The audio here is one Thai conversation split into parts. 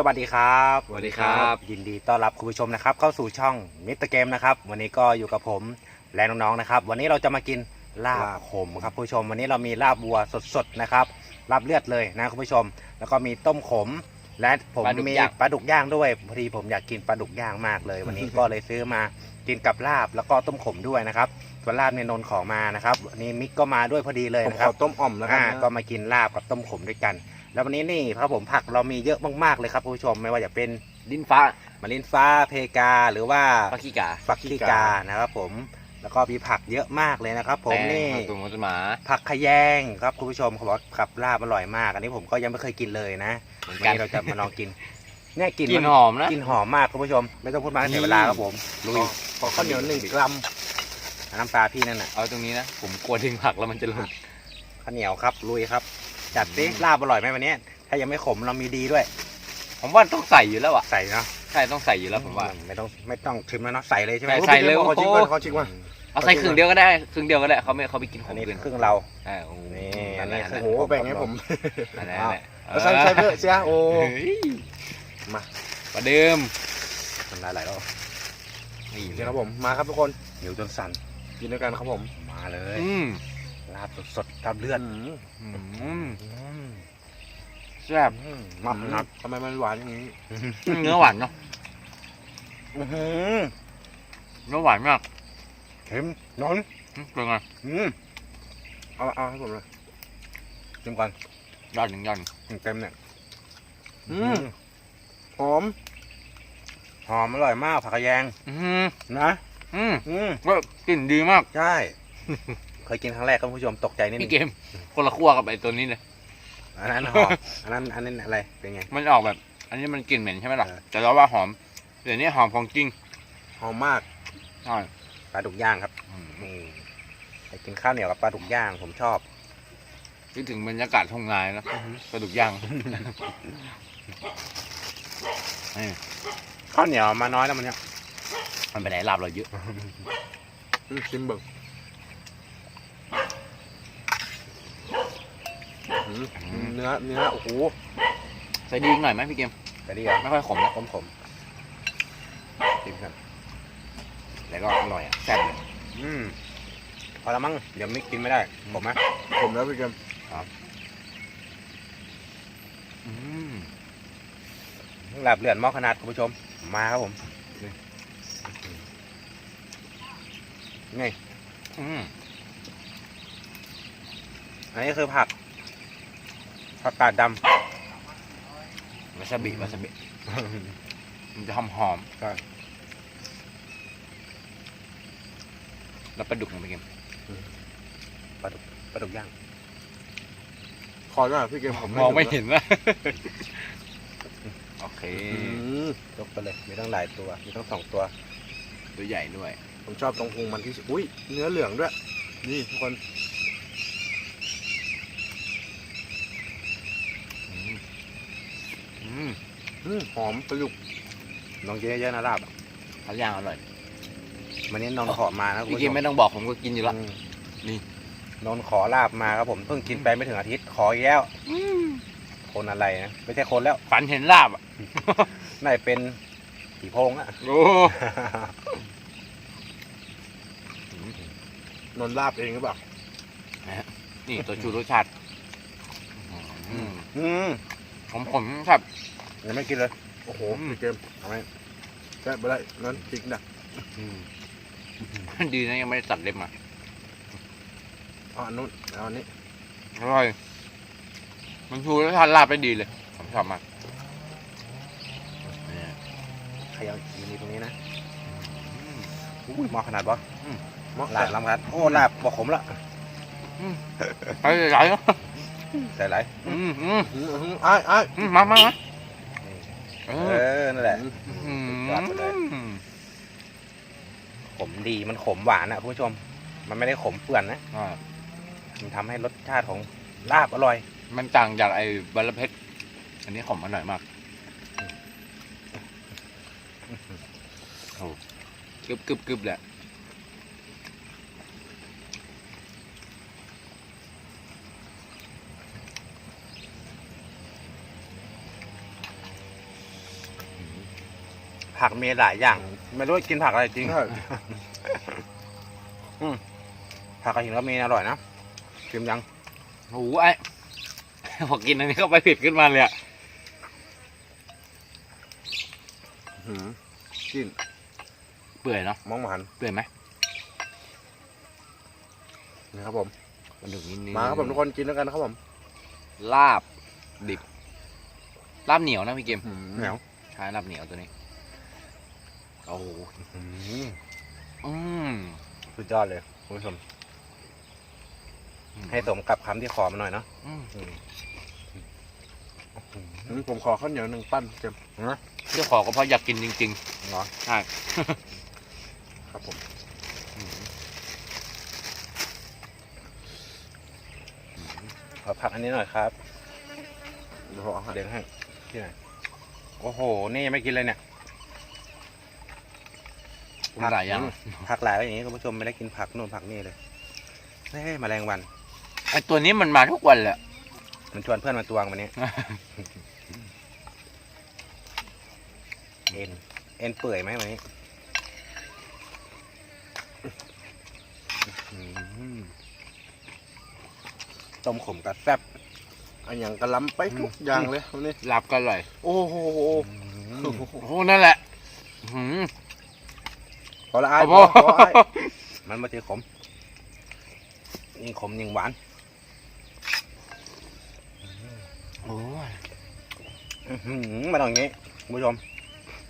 สวัสดีครับสวัสดีครับ ยินดีต้อนรับคุณผู้ชมนะครับ เข้าสู่ช่องมิสเตอร์เกมนะครับ วันนี้ก็อยู่กับผมและน้องๆนะครับ วันนี้เราจะมากินลาบลาบขมครับคุณผู้ชม วันนี้เรามีลาบวัวสดๆนะครับลาบเลือดเลยนะคุณผู้ชม แล้วก็มีต้มขม และผมปลาดุกมีย่าง ปลาดุกย่างด้วยพอดีผมอยากกินปลาดุกย่างมากเลย วันนี้ก็เลยซื้อมากินกับลาบแล้วก็ต้มขมด้วยนะครับส่วนลาบในยนนท์ของมานะครับวันนี้มิกก็มาด้วยพอดีเลยผมนะขครัอบ ต้มอ่อมแล้วกันอ่านะ ก็มากินลาบกับต้มขมด้วยกัน แล้ววันนี้นี่ครับผมผักเรามีเยอะมากๆเลยครับคุณผู้ชมไม่ว่าจะเป็นดินฟ้ามะลินฟ้าเพกาหรือว่าปากิกาฝักขี้กานะครับผมแล้วก็มีผักเยอะมากเลยนะครับผมแตงนี่ผักตุ่มต้นหมาผักขยงครับคุณผู้ชมเขาบอกกับลาบอร่อยมาก อันนี้ผมก็ยังไม่เคยกินเลยนะเหมือนวันกันนี้เราจะมาลองกินเนี่ยกลินกลินหอมนะกลินหอมมากคุณผู้ชม ไม่ต้องพูดมากเสียเวลาครับผมลุยขอข้าวเหนียวหนึ่งกรัมน้ำปลาพี่นั่นน่ะเอาตรงนี้นะผมกลัวดึงผักแล้วมันจะหลุดข้าวเหนียวครับลุยครับ จัดสิอืมลาบอร่อยไหมวันนี้ ถ้ายังไม่ขมเรามีดีด้วย ผมว่าต้องใส่อยู่แล้วอะใส่เนาะใช่ต้องใส่อยู่แล้วผมว่า ไม่ต้องไม่ต้องชิมแล้วเนาะใส่เลยใช่ไหมใส่ใส่เลยขอชิมโอ้ก่อนโหขอชิมก่อนเอาใส่ครึ่งเดียวก็ได้ครึ่งเดียวก็ได้เขาไม่เขาไปกินขอัอนงนี้เกินครึ่งเราใช่โอ้โหนี่นั่นแหละอันนี้โอ้โหแบ่งให้ผมนั่นแหละอ้าวนั่นแหละแล้วใส่ใส่เพื่อะเสียโอ้เฮ้ยมาประเดิมมันได้หลายรอบนี่โอเคครับผมมาครับทุกคนเหนียวจนสั่นกินด้วยกันครับผมมาเลยอืม ลาบสดๆลาบเลือดมอืมอืมแซ่บอืมมามาคนัรัดบทำไมมันหวานอย่างนี้เนื้อหวานเนาะอื้อหือเนื้อหวานมากเค็มนอนอืมเป็นไงอืมเอาเอาให้ผมเลยชิมก่อนยอดหนึ่งยอดหนึ่งเต็มเนี่ยอืมหอมหอมอร่อยมากผักขยงอืมนะ อืมอืมว่ากลิ่นดีมาก ใช่ เคยกินครั้งแรกครับคุณผู้ชมตกใจนิดนึพี่งเกมคนละขั้วกับไอ้ตัวนี้เลย อันนั้นหอมอันนั้นอันนั้นอะไรเป็นไง มันออกแบบ อันนี้มันกลิ่นเหม็นใช่ไหมล่ะ เออ แต่เราว่าหอมเดี๋ยวนี้หอมของจริงหอมมากใช่ปลาดุกย่างครับอืมนี่ไปกินข้าวเหนียวกับปลาดุกย่างผมชอบ คิดถึงบรรยากาศทุ่งนานะปลาดุกย่างนี่ข้าวเหนียวมาน้อยแล้วมันเนี่ยมันไปไหนลาบเราเยอะอืมชิมเบิ่งอืม เนื้อเนื้อโอ้โหใส่ดีอีกหน่อยไหมพี่เกมแต่ดีอะไม่ค่อยขมนะขมขมชิมกันแล้วก็อร่อยอะแซ่บเลยอืมพอแล้วมั้งเดี๋ยวไม่กินไม่ได้ผมไหมผมแล้วพี่เกมอืมหลาบเลือดหม้อขนาดคุณผู้ชม มาครับผมนี่ไงอืมอันนี้คือผัก ผักกาดดวาซาบิวาซาบิำ มันจะหอมหอมใช่ๆแล้วปลาดุกนะพี่เกมปลาดุกย่างขอหน่อยพี่เกมผมมองไม่เห็นนะโอเค อืมยกไปเลยมีตั้งหลายตัวมีตั้งสองตัว ตัวใหญ่ด้วย ผมชอบตรงพุงมันที่สุดอุ้ยเนื้อเหลืองด้วย นี่ทุกคน อืมอืม อืมหอมปลาดุกลองกินเยอะๆนะลาบอะเขาย่างอร่อย วันนี้นนท์ขอมานะคุณพี่ผู้เกชมมไม่ต้องบอกผมก็กินอยู่ละ อืมนี่ นนท์ขอลาบมาครับผมเพิ่งกินไปไม่ถึงอาทิตย์ขออีกแล้วคนอะไรนะไม่ใช่คนแล้วฝันเห็นลาบอะน่าจะเป็นผีโพงอะ โอ้นนลาบเองหรือเปล่านี่ตัวชูรสชาติอืม อืมผมผมครับ ยังไม่กินเลย โอ้โหอืมพี่เกมเอาไหมแซ่บไปได้นั้นพริกนะดีนะยังไม่ได้ตัดเล็บมาเอาอันนู้นเอาอันนี้อร่อย มันชูรสชาติลาบได้ดีเลยผมชอบมากเนี่ยใครเอามีตรงนี้นะอืมอุ้ยหมอขนาดวะเหมาะลาบลำครับโอ้ลาบบอกขมละไปใหญ่ๆเนอะใส่ไหลอืมอืมอืมอืมอ้ายอ้ายอืมมามามา เอเอออนั่นแหละอืมยอดไปเลยขมดีมันขมหวานอะคุณผู้ชม มันไม่ได้ขมเปื่อนนะอ่ามันทำให้รสชาติของลาบอร่อย มันต่างจากไอ้บัลลเพชรอันนี้ขมอร่อยมากโอ้กึบกึบกึบแหละ ผักมีหลายอย่าง ไม่รู้กินผักอะไรจริงใช่ผักกระถิ่นก็มีอร่อยนะชิมยังโอ้โหไอ้พอกินอันนี้เข้าไปผิดขึ้นมาเลยอะหืมกินเปื่อยเนาะมองหมันเปื่อยไหมนี่ครับผมปลาดุกนิดนึงมาครับผมทุกคนกินแล้วกันนะครับผมลาบดิบลาบเหนียวนะพี่เกมหืมเหนียว ใช่ลาบเหนียวตัวนี้ โอ้โหอืมอืมสุดยอดเลยคุณผู้ชม ให้สมกับคำที่ขอมาหน่อยเนาะอืมอืมหืมผมขอข้าวเหนียวหนึ่งปั้นเต็มเจ้าของก็เพราะอยากกินจริงเนาะๆใช่ครับผมขอผักอันนี้หน่อยครับเดี๋ยวขออาหารเดี๋ยวให้ที่ไหนโอ้โห นี่ยังไม่กินเลยเนี่ย ผมหลายอย่าง ผักหลายไว้อย่างนี้คุณผู้ชมไม่ได้กินผักนู่นผักนี่เลยเฮ้ยแมลงวันไอตัวนี้มันมาทุกวันแหละ มันชวนเพื่อนมาตวงวันนี้เอ็นเอ็นเปื่อยไหมวันนี้อื้อหือต้มขมกับแซ่บอันอย่างกระล้ำไปทุกอย่างเลยวันนี้ลาบก็อร่อย โอ้โหอื้อหือโอ้โหนั่นแหละหืม พอละอายโอ้พโหอพออายมันมาเจอขมยิ่งขมยิ่งหวานโอ้ยอื้อหือมาตรงนี้คุณผู้ชม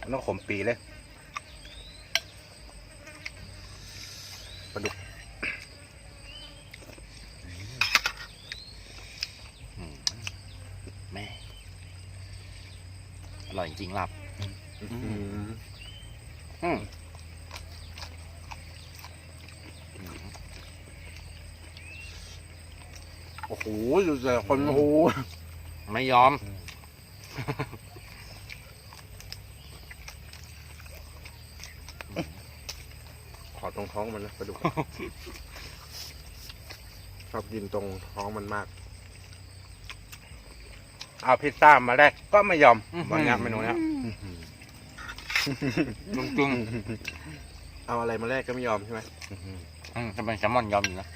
มันต้องขมปีเลยแม่ อร่อยจริงๆลาบ หืม อืม โอ้โหอยู่แต่คนโอ้โหไม่ยอม ขอตรงท้องมันนะไปดูชอบกินตรงท้องมันมาก เอาพิซซ่ามาแรกก็ไม่ยอมอื้อหือ วันนี้เมนูเนี้ยจริงเอาอะไรมาแลกก็ไม่ยอมใช่ไหม ๆอืมจะเป็นแซลมอนยอมอยู่นะ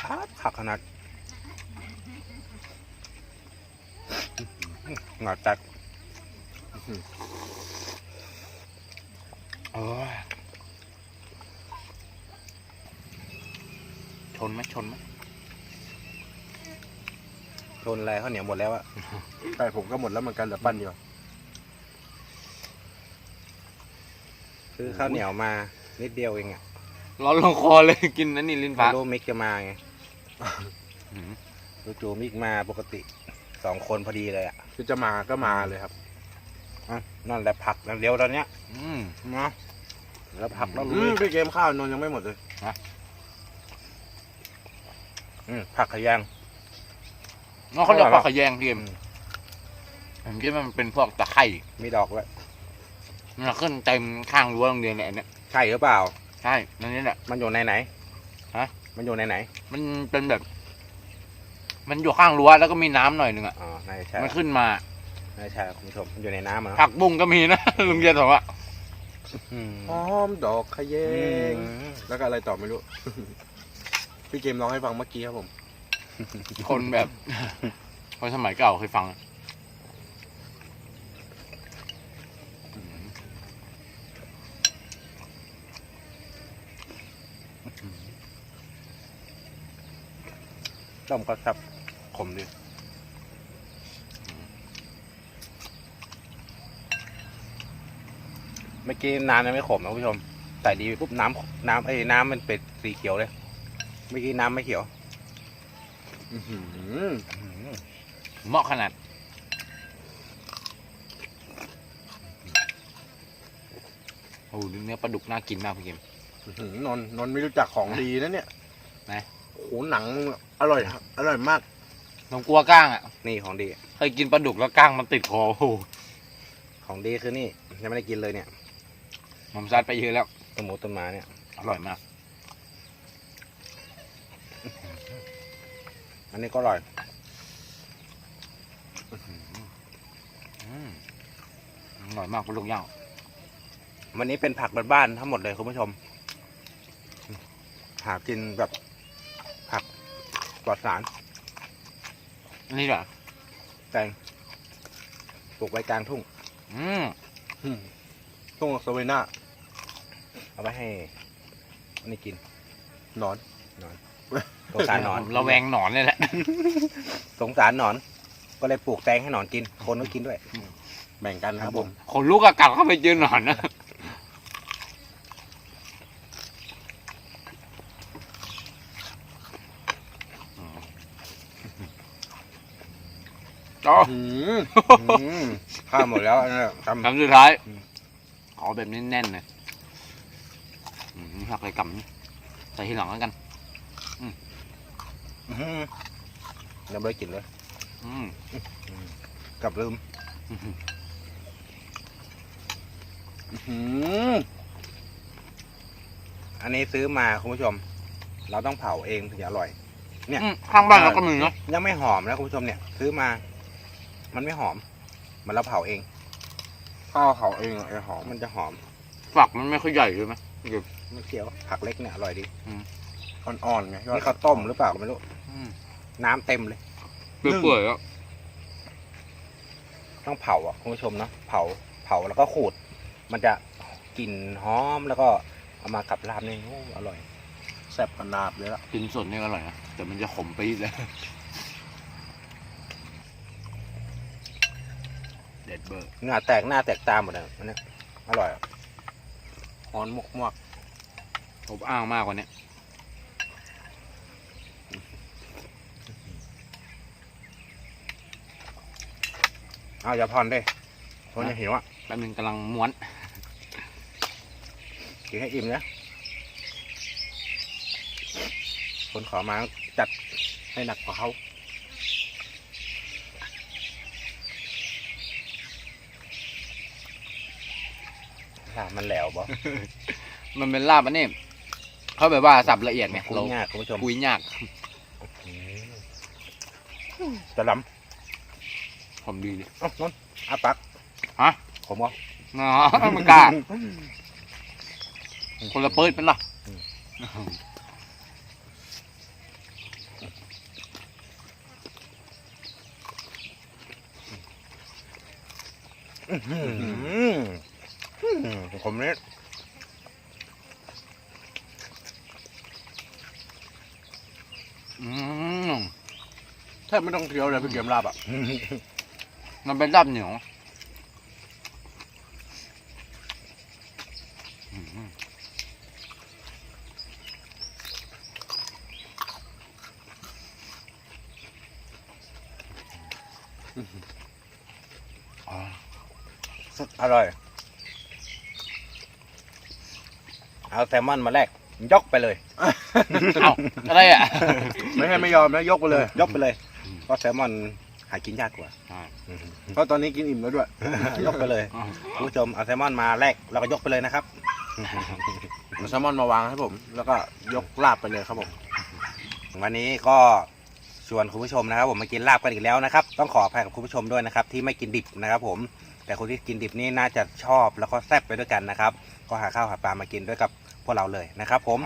ครับ ขักขนาดหงอจัดโอ้ยชนไหมชนไหมโดนอะไรข้าวเหนียวหมดแล้วอะแต่ผมก็หมดแล้วเหมือนกันเหลือปั้นเดียวซื้อข้าวเหนียวมานิดเดียวเองอะร้อนลงคอเลยกินนั่นนี่ลิ้นพฟ้าโลมิกจะมาไงอืม จู่ๆมิกมาปกติสองคนพอดีเลยอะคือจะมาก็มาเลยครับอะนั่นแหละผักแล้วเดี๋ยวตอนเนี้ย อืมนะแล้วผักแล้วอืลุมยไปเกมข้าวนนท์ยังไม่หมดเลยอืมผักขยงน้องเขาเรียกอร่อยว่าขยงพี่เอ็มผมคิดว่ามันเป็นพวกตะไคร่มีดอกแล้วยมันขึ้นเต็มข้างรั้วโรงเรียนเลยอันเนี่ยใช่หรือเปล่า ใช่นั่นนี่แหละมันอยู่ในไหนฮะ มันอยู่ในไหนมันเป็นแบบ มันอยู่ข้างรั้วแล้วก็มีน้ำหน่อยหนึ่งอะ อ๋อน่าจะใช่มันขึ้นมา น่าจะใช่คุณผู้ชมมันอยู่ในน้ำอะเนาะผักบุ้งก็มีนะ ลุงเย็นบอกว่าอืมหอมดอกขะแยอืงมแล้วก็อะไรต่อไม่รู้ พี่เกมร้องให้ฟังเมื่อกี้ครับผม คนแบบ คนสมัยเก่าเคยฟัง ต้มก็ซับขมดีเมื่อกี้น้ำยังไม่ขมนะคุณผู้ชมใส่ดีปุ๊บน้ำน้ำไอ้ยน้ำมันเป็นสีเขียวเลย เมื่อกี้น้ำไม่เขียวอื้อหืออืมเหมาะขนาดโอ้โหเนื้อปลาดุกน่ากินมากพี่เกมอื้อหือนนท์นนท์ไม่รู้จักของดีนะเนี่ยไหนโอ้โหหนังอ ร่อยครับอร่อยมากผมกลัวก้างอะนี่ของดี เคยกินปลาดุกแล้วก้างมันติดคอโอ้โหของดีคือนี่ยังไม่ได้กินเลยเนี่ยผมซัดไปเยอะแล้ว ต้นหมูต้นไม้เนี่ย อร่อยมาก อันนี้ก็อร่อยมอร่อยมากปลาดุกย่างวันนี้เป็นผักบ้านๆทั้งหมดเลยคุณผู้ชม หากินแบบผัก ปลอดสาร อันนี่เหรอ แตงปลูกไว้กลางทุ่ง อืมทุ่งสวีน่าเอาไว้ให้อันนี่กินหนอน สงสารหนอนระแวงหนอนเลยแหละ สงสารหนอน ก็เลยปลูกแตงให้หนอนกิน คนก็กินด้วย แบ่งกันนะครับผมขนลุกอะกัดเข้าไปเจอหนอนนะ อ๋ออืมอืมข้าวหมดแล้วอันนั้นทำคำสุดท้ายอืมเอาแบบแน่นๆเลยอืมหักเลยกำนี่ใส่ทีหลังแล้วกันอื้อหือยังไม่ได้กินเลย อืมกลับลืมอื้อหืออื้อหืออันนี้ซื้อมาคุณผู้ชม เราต้องเผาเองถึงจะอร่อยเนี่ยอืมข้างบ้านเราก็มีเนาะยังไม่หอมนะคุณผู้ชมเนี่ย ซื้อมา มันไม่หอมมันเราเผาเองข้าวเขาเองอะไอ้หอมมันจะหอม ฝักมันไม่ค่อยใหญ่ใช่ไหมไม่เกี่ยวผักเล็กเนี่ยอร่อยดีอ่อนๆไงนี่ข้าวต้มหรือเปล่าก็ไม่รู้อืมน้ำเต็มเลย เปื่อยๆอะต้องเผาอะคุณผู้ชมเนาะเผาเผาแล้วก็ขูด มันจะกลิ่นหอมแล้วก็เอามากับลาบนี่โอ้อร่อย แซ่บขนาดเลยล่ะกินสดนี่ก็อร่อยนะแต่มันจะขมปี๊ดเลย เด็ดเบอร์ เหงื่อแตกหน้าแตกตาหมดเลยอันเนี้ยอร่อยอะหอนหมกมวกอบอ้างมากกว่านี้เอาอย่าพอนเด้คนจะหิวอะแป๊บนึงกำลังม้วน กินให้อิ่มนะคนขอมาจัดให้หนักกว่าเขา ลาบมันแหลวบ่มันเป็นลาบอันนี้เขาแบบว่าสับละเอียดไงคุยเรายากคุณผู้ชมคุยยากจะล้ผมดีเลยำเอ้านั่นอาปักฮะ ผมก็อ๋อมันกล้าคนละเปิดเป็นหรออื้อหือ อื้อหือผมเนี่ยอืมแทบไม่ต้องเคี้ยวเลยพี่เกมลาบอะ มันเป็นลาบเหนียวอืมอ๋ออร่อย เอาแซลมอนมาแลกยกไปเลย เอ้าอะไรอะ ไม่ให้ไม่ยอมนะยกไปเลย ยกไปเลยเพราะแซลมอนหากินยากกว่าใช่เพราะตอนนี้กินอิ่มแล้วด้วย ยกไปเลยคุณผู้ชมเอาแซลมอนมาแลกเราก็ยกไปเลยนะครับเอาแซลมอนมาวางให้ผม แล้วก็ยกลาบไปเลยครับผมวันนี้ก็ชวนคุณผู้ชมนะครับ ผมมากินลาบกันอีกแล้วนะครับ ต้องขออภัยกับคุณผู้ชมด้วยนะครับ ที่ไม่กินดิบนะครับผมแต่คนที่กินดิบนี่น่าจะชอบแล้วก็แซ่บไปด้วยกันนะครับ ก็หาข้าวหาปลามากินด้วยกับพ วกเราเลยนะครับผม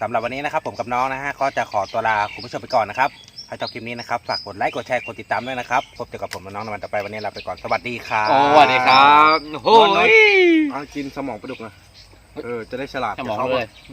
สำหรับวันนี้นะครับผมกับน้องนะฮะก็จะขอตัวลาคุณผู้ชมไปก่อนนะครับถ้าชอบคลิปนี้นะครับฝากกดไลค์กดแชร์กดติดตามด้วยนะครับพบเจอกับผมและน้องในวันต่อไปวันนี้ลาไปก่อนสวัสดีครับโอ้สวัสดีครับโอ้ยเอากินสมองปลาดุกนะเออจะได้ฉลาดสมองกับขาเลย